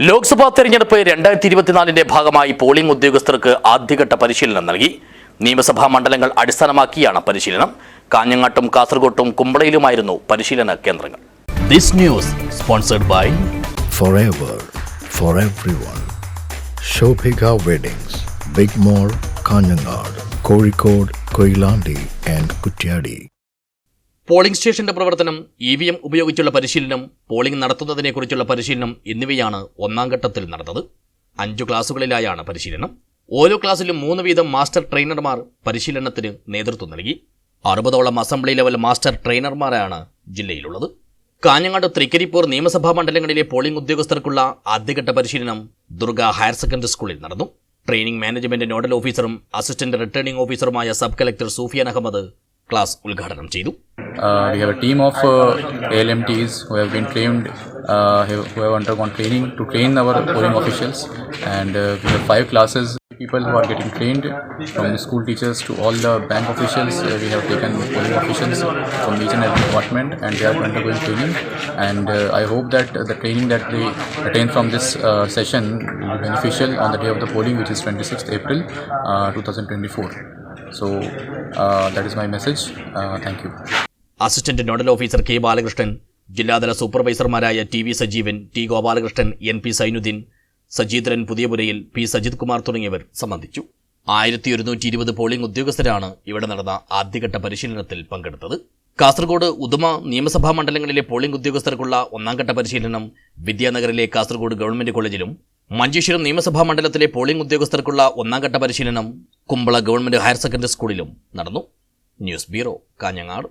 ലോക്സഭാ തെരഞ്ഞെടുപ്പ് രണ്ടായിരത്തി ഇരുപത്തിനാലിന്റെ ഭാഗമായി പോളിംഗ് ഉദ്യോഗസ്ഥർക്ക് ആദ്യഘട്ട പരിശീലനം നൽകി നിയമസഭാ മണ്ഡലങ്ങൾ അടിസ്ഥാനമാക്കിയാണ് പരിശീലനം കാഞ്ഞങ്ങാട്ടും കാസർഗോട്ടും കുമ്പളയിലുമായിരുന്നു പരിശീലന കേന്ദ്രങ്ങൾ this news sponsored by forever for everyone. Shobhika Weddings, Big Mall, Kanyanad, Kozhikode, Koilandi and Kutyadi. Polling സ്റ്റേഷന്റെ പ്രവർത്തനം ഇ വി എം ഉപയോഗിച്ചുള്ള പരിശീലനം പോളിംഗ് നടത്തുന്നതിനെക്കുറിച്ചുള്ള പരിശീലനം എന്നിവയാണ് ഒന്നാം ഘട്ടത്തിൽ നടന്നത്. അഞ്ചു ക്ലാസുകളിലായാണ് പരിശീലനം. ഓരോ ക്ലാസ്സിലും മൂന്ന് വീതം മാസ്റ്റർ ട്രെയിനർമാർ പരിശീലനത്തിന് നേതൃത്വം നൽകി. അറുപതോളം അസംബ്ലി ലെവൽ മാസ്റ്റർ ട്രെയിനർമാരാണ് ജില്ലയിലുള്ളത്. കാഞ്ഞങ്ങാട് തൃക്കരിപ്പൂർ നിയമസഭാ മണ്ഡലങ്ങളിലെ പോളിംഗ് ഉദ്യോഗസ്ഥർക്കുള്ള ആദ്യഘട്ട പരിശീലനം ദുർഗ ഹയർ സെക്കൻഡറി സ്കൂളിൽ നടന്നു. ട്രെയിനിംഗ് മാനേജ്മെന്റ് നോഡൽ ഓഫീസറും assistant returning ഓഫീസറുമായ sub collector Sufiyan Ahammad class ഉദ്ഘാടനം ചെയ്തു. Uh, we have a team of uh, ALMTs who have been trained, uh, who have undergone training to train our polling officials, and uh, we have five classes. People who are getting trained from the school teachers to all the bank officials. Uh, we have taken polling officials from each and every department, and they are undergoing training. And uh, I hope that the training that they attain from this uh, session will be beneficial on the day of the polling, which is 26th April, uh, 2024. So uh, that is my message. Uh, thank you. Assistant nodal officer K Balakrishnan ജില്ലാതല സൂപ്പർവൈസർമാരായ T V Sajeevan T Gopalakrishnan N P Sainuddin Sajeendran Puthiyapurayil P Sajith Kumar തുടങ്ങിയവർ സംബന്ധിച്ചു. ആയിരത്തി ഒരുന്നൂറ്റി ഇരുപത് polling ഉദ്യോഗസ്ഥരാണ് ഇവിടെ നടന്ന ആദ്യഘട്ട പരിശീലനത്തിൽ പങ്കെടുത്തത്. കാസർഗോഡ് ഉദുമ നിയമസഭാ മണ്ഡലങ്ങളിലെ പോളിംഗ് ഉദ്യോഗസ്ഥർക്കുള്ള ഒന്നാംഘട്ട പരിശീലനം വിദ്യാനഗറിലെ കാസർഗോഡ് ഗവൺമെന്റ് കോളേജിലും മഞ്ചേശ്വരം നിയമസഭാ മണ്ഡലത്തിലെ പോളിംഗ് ഉദ്യോഗസ്ഥർക്കുള്ള ഒന്നാംഘട്ട പരിശീലനം കുമ്പള ഗവൺമെന്റ് ഹയർ സെക്കൻഡറി സ്കൂളിലും നടന്നു. News bureau Kanhangad.